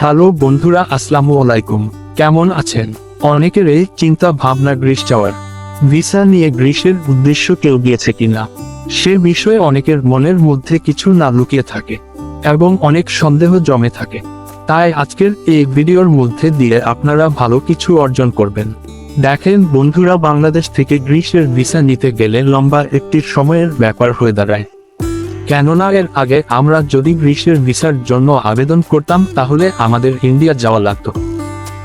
Hello বন্ধুরা, আসসালামু আলাইকুম। কেমন আছেন? অনেকের এই চিন্তা ভাবনা গ্রীস যাওয়ার ভিসা নিয়ে গ্রীসের উদ্দেশ্য কেউ গিয়েছে কিনা? সে বিষয়ে অনেকের মনের মধ্যে কিছু না লুকিয়ে থাকে এবং অনেক সন্দেহ জমে থাকে। তাই আজকের এই ভিডিওর মধ্যে দিয়ে আপনারা ভালো কিছু অর্জন করবেন। দেখেন বন্ধুরা, বাংলাদেশ থেকে গ্রীসের ভিসা নিতে গেলে লম্বা একটি সময়ের ব্যাপার হয়ে দাঁড়ায়। কেননা এর আগে আমরা যদি গ্রীষ্মের ভিসার জন্য আবেদন করতাম, তাহলে আমাদের ইন্ডিয়া যাওয়া লাগতো।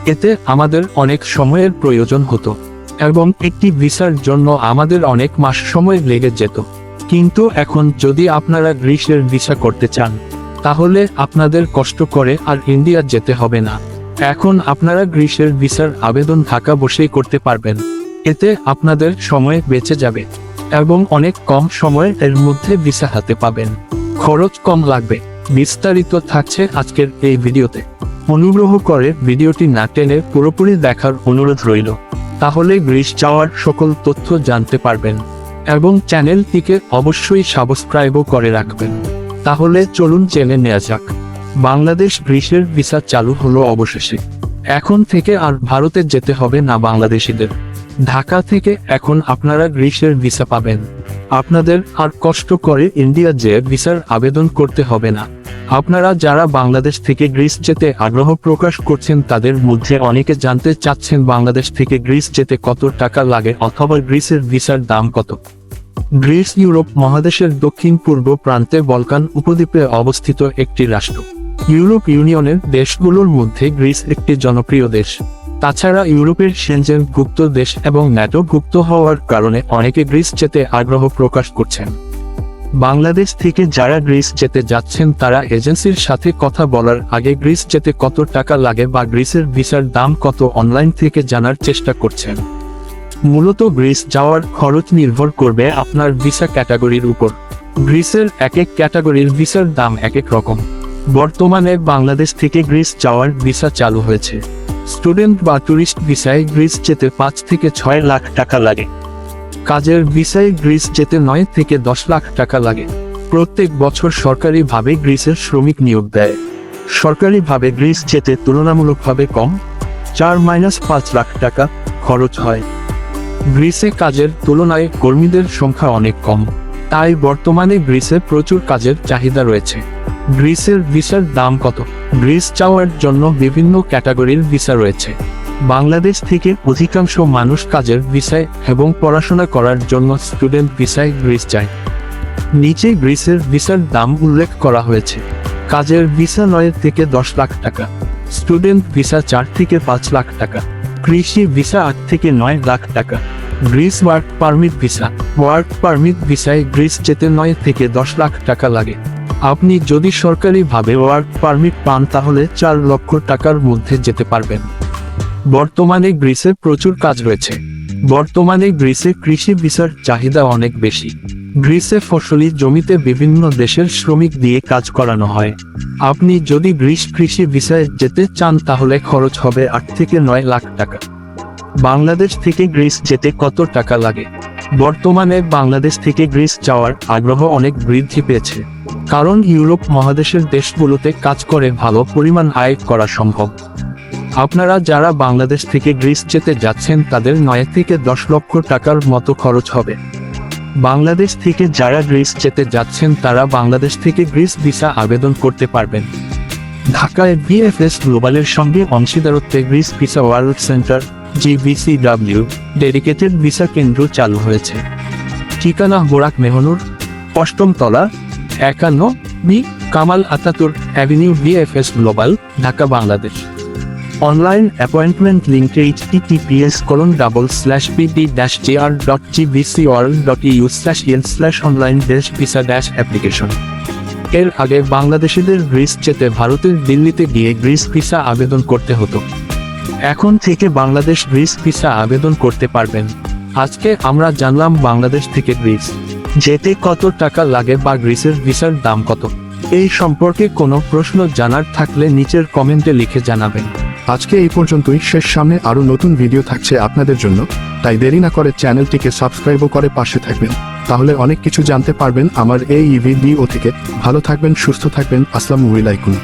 এতে আমাদের অনেক সময়ের প্রয়োজন হতো এবং একটি ভিসার জন্য আমাদের অনেক মাস সময় লেগে যেত। কিন্তু এখন যদি আপনারা গ্রীষ্মের ভিসা করতে চান, তাহলে আপনাদের কষ্ট করে আর ইন্ডিয়া যেতে হবে না। এখন আপনারা গ্রীষ্মের ভিসার আবেদন ঢাকা বসেই করতে পারবেন। এতে আপনাদের সময় বেঁচে যাবে। এবং অনেক কম সময়ে এর মধ্যে ভিসা হাতে পাবেন। খরচ কম লাগবে। বিস্তারিত থাকছে আজকের এই ভিডিওতে। অনুগ্রহ করে ভিডিওটি না টেনে পুরোপুরি দেখার অনুরোধ রইল। তাহলে গ্রিস যাওয়ার সকল তথ্য জানতে পারবেন এবং চ্যানেলটিকে অবশ্যই সাবস্ক্রাইবও করে রাখবেন। তাহলে চলুন জেনে নেওয়া যাক। বাংলাদেশ গ্রীসের ভিসা চালু হলো অবশেষে। এখন থেকে আর ভারতে যেতে হবে না বাংলাদেশিদের। ঢাকা থেকে এখন আপনারা গ্রীসের ভিসা পাবেন। আপনাদের আর কষ্ট করে ইন্ডিয়া যে ভিসার আবেদন করতে হবে না। আপনারা যারা বাংলাদেশ থেকে গ্রিস যেতে আগ্রহ প্রকাশ করছেন তাদের মধ্যে অনেকে জানতে চাচ্ছেন বাংলাদেশ থেকে গ্রিস যেতে কত টাকা লাগে অথবা গ্রিসের ভিসার দাম কত। গ্রিস ইউরোপ মহাদেশের দক্ষিণ পূর্ব প্রান্তে বলকান উপদ্বীপে অবস্থিত একটি রাষ্ট্র। ইউরোপ ইউনিয়নের দেশগুলোর মধ্যে গ্রিস একটি জনপ্রিয় দেশ। তাছাড়া ইউরোপের সেনজেন ভুক্ত দেশ এবং ন্যাটো ভুক্ত হওয়ার কারণে অনেকে গ্রিস যেতে আগ্রহ প্রকাশ করছেন। বাংলাদেশ থেকে যারা গ্রিস যেতে যাচ্ছেন তারা এজেন্সির সাথে কথা বলার আগে গ্রিস যেতে কত টাকা লাগে বা গ্রিসের ভিসার দাম কত অনলাইন থেকে জানার চেষ্টা করছেন। মূলত গ্রিস যাওয়ার খরচ নির্ভর করবে আপনার ভিসা ক্যাটাগরির উপর। গ্রিসের এক এক ক্যাটাগরির ভিসার দাম এক এক রকম। বর্তমানে বাংলাদেশ থেকে গ্রিস যাওয়ার ভিসা চালু হয়েছে। স্টুডেন্ট বা ট্যুরিস্ট ভিসায় গ্রিস যেতে পাঁচ থেকে ছয় লাখ টাকা লাগে। কাজের ভিসায় গ্রিস যেতে নয় থেকে দশ লাখ টাকা লাগে। প্রত্যেক বছর সরকারিভাবে গ্রিসের শ্রমিক নিয়োগ দেয়। সরকারিভাবে গ্রিস যেতে তুলনামূলকভাবে কম, চার মাইনাস পাঁচ লাখ টাকা খরচ হয়। গ্রিসে কাজের তুলনায় কর্মীদের সংখ্যা অনেক কম, তাই বর্তমানে গ্রিসে প্রচুর কাজের চাহিদা রয়েছে। গ্রিসের ভিসার দাম কত? গ্রিস যাওয়ার জন্য বিভিন্ন ক্যাটাগরির ভিসা রয়েছে। বাংলাদেশ থেকে অধিকাংশ মানুষ কাজের ভিসায় এবং পড়াশোনা করার জন্য স্টুডেন্ট ভিসায় গ্রিস যায়। নিচে গ্রিসের ভিসার দাম উল্লেখ করা হয়েছে। কাজের ভিসা নয় থেকে দশ লাখ টাকা। স্টুডেন্ট ভিসা চার থেকে পাঁচ লাখ টাকা। কৃষি ভিসা আট থেকে নয় লাখ টাকা। Greece work permit visa. Work permit ভিসায় গ্রিস যেতে নয় থেকে দশ লাখ টাকা লাগে। আপনি যদি সরকারিভাবে ওয়ার্ক পারমিট পান, তাহলে চার লক্ষ টাকার মধ্যে যেতে পারবেন। বর্তমানে গ্রিসে প্রচুর কাজ রয়েছে। বর্তমানে গ্রিসে কৃষি ভিসার চাহিদা অনেক বেশি। গ্রিসে ফসলি জমিতে বিভিন্ন দেশের শ্রমিক দিয়ে কাজ করানো হয়। আপনি যদি গ্রিস কৃষি ভিসায় যেতে চান, তাহলে খরচ হবে আট থেকে নয় লাখ টাকা। বাংলাদেশ থেকে গ্রিস যেতে কত টাকা লাগে? বর্তমানে বাংলাদেশ থেকে গ্রিস যাওয়ার আগ্রহ অনেক বৃদ্ধি পেয়েছে। কারণ ইউরোপ মহাদেশের দেশগুলোতে কাজ করে ভালো পরিমাণ আয় করা সম্ভব। আপনারা যারা বাংলাদেশ থেকে গ্রিস যেতে যাচ্ছেন তাদের নয় থেকে দশ লক্ষ টাকার মতো খরচ হবে। বাংলাদেশ থেকে যারা গ্রিস যেতে যাচ্ছেন তারা বাংলাদেশ থেকে গ্রিস ভিসা আবেদন করতে পারবেন। ঢাকায় বিএফএস গ্লোবালের সঙ্গে অংশীদারত্বে Greece visa world centre GVCW dedicated visa কেন্দ্র চালু হয়েছে। ঠিকানা বোরাক মেহনুর অষ্টম তলা একান্ন B Kemal Ataturk avenue BFS Global, Dhaka, Bangladesh. Online appointment লিঙ্কে HTTPS colon double slash PD dash GR dot GBC world dot U slash N slash online dash visa dash application এর আগে বাংলাদেশিদের গ্রিস যেতে ভারতের দিল্লিতে গিয়ে Greece visa আবেদন করতে হতো। এখন থেকে বাংলাদেশ গ্রিস ভিসা আবেদন করতে পারবেন। আজকে আমরা জানলাম বাংলাদেশ থেকে গ্রিস। যেতে কত টাকা লাগে বা গ্রিসের ভিসার দাম কত? এই সম্পর্কে কোনো প্রশ্ন জানার থাকলে নিচের কমেন্টে লিখে জানাবেন। আজকে এই পর্যন্তই। শেষ সামনে আরও নতুন ভিডিও থাকছে আপনাদের জন্য। তাই দেরি না করে চ্যানেলটিকে সাবস্ক্রাইবও করে পাশে থাকবেন। তাহলে অনেক কিছু জানতে পারবেন আমার এই ভিডিও থেকে। ভালো থাকবেন, সুস্থ থাকবেন। আসসালামু আলাইকুম।